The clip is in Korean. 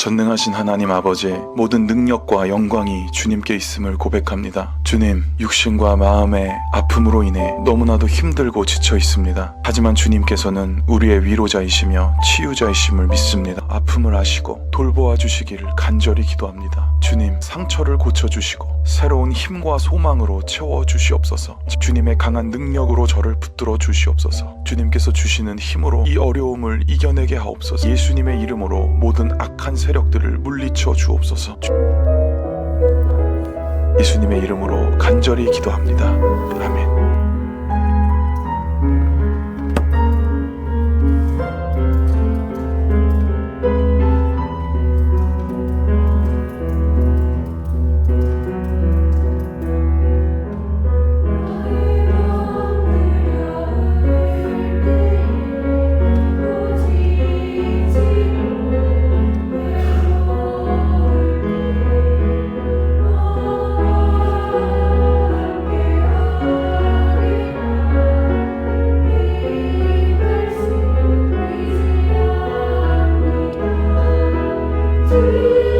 전능하신 하나님 아버지, 모든 능력과 영광이 주님께 있음을 고백합니다. 주님, 육신과 마음의 아픔으로 인해 너무나도 힘들고 지쳐 있습니다. 하지만 주님께서는 우리의 위로자이시며 치유자이심을 믿습니다. 아픔을 아시고 돌보아 주시기를 간절히 기도합니다. 주님, 상처를 고쳐주시고 새로운 힘과 소망으로 채워 주시옵소서. 주님의 강한 능력으로 저를 붙들어 주시옵소서. 주님께서 주시는 힘으로 이 어려움을 이겨내게 하옵소서. 예수님의 이름으로 모든 악한 세력들을 물리쳐 주옵소서. 주- 예수님의 이름으로 간절히 기도합니다. 아멘. free.